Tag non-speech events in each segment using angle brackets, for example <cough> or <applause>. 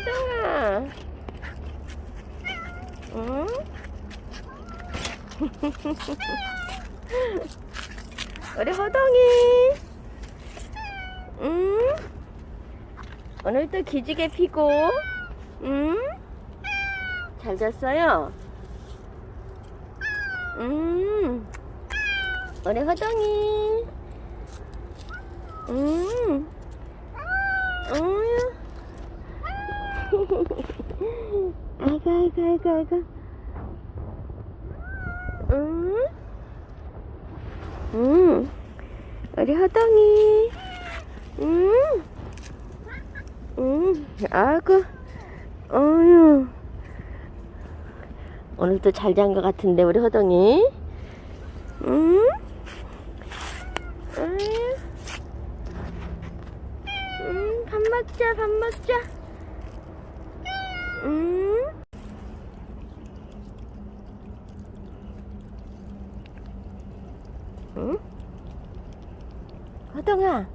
효정아. 응? <laughs> 우리 호동이. 응? 오늘도 기지개 피고. 응? 잘 잤어요? 음. 우리 호동이. 음. 음. 아이고, 아이고, 아이고, 아이고. 음. 음. 우리 호동이. 음. 음. 아이고. 어휴. 오늘도 잘 잔 것 같은데, 우리. 음. 음. 음, 밥 먹자, 밥 먹자. 음. 응? 호동아,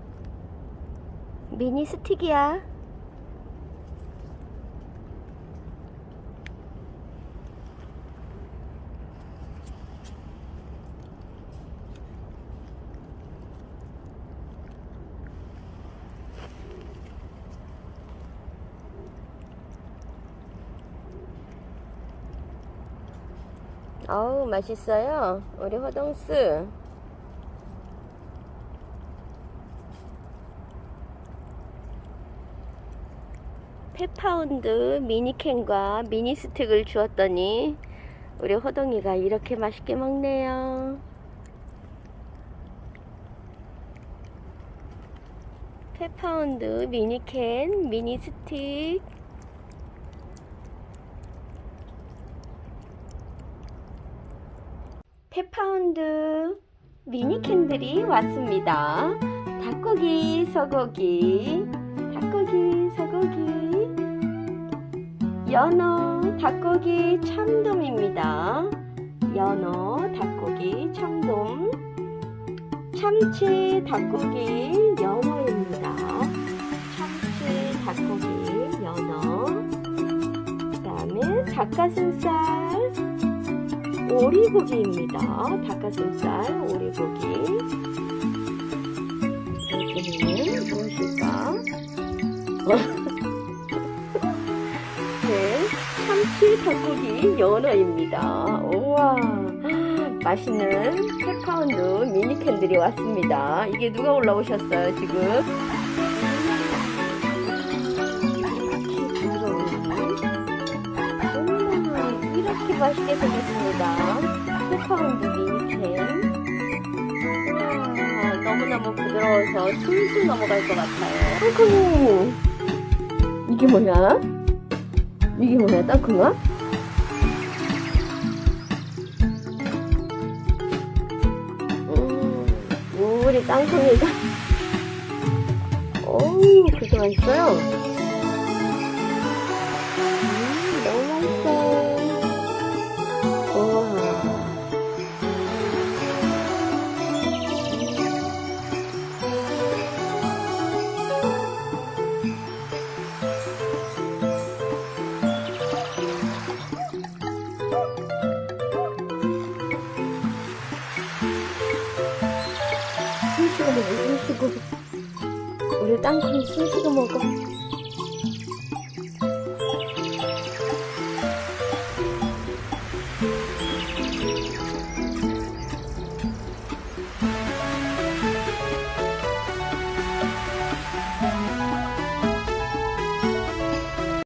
미니 스틱이야. 어우, 맛있어요. 우리 호동스. 페파운드 미니캔과 미니 스틱을 주었더니 우리 호동이가 이렇게 맛있게 먹네요. 페파운드 미니캔 미니 스틱 페파운드 미니 캔들이 왔습니다. 닭고기, 소고기, 닭고기, 소고기, 연어, 닭고기, 참돔입니다. 연어, 닭고기, 참돔, 참치, 닭고기, 연어입니다. 참치, 닭고기, 연어, 그 다음에 닭가슴살, 오리고기입니다. 닭가슴살, 오리고기. 여기는 무엇일까? 네, 참치 닭고기 연어입니다. 우와, 맛있는 페파운드 미니캔들이 왔습니다. 이게 누가 올라오셨어요, 지금? 이렇게 맛있게 생겼습니다. 페퍼런드 미니캔. 와 너무너무 부드러워서 술술 넘어갈 것 같아요. 땅콩이 이게 뭐야? 이게 뭐야 땅콩아? 음, 우리 땅콩이가 어우 그렇게 맛있어요? 숨 쉬고 먹어, 숨 쉬고. 우리 땅콩이 숨 쉬고 먹어.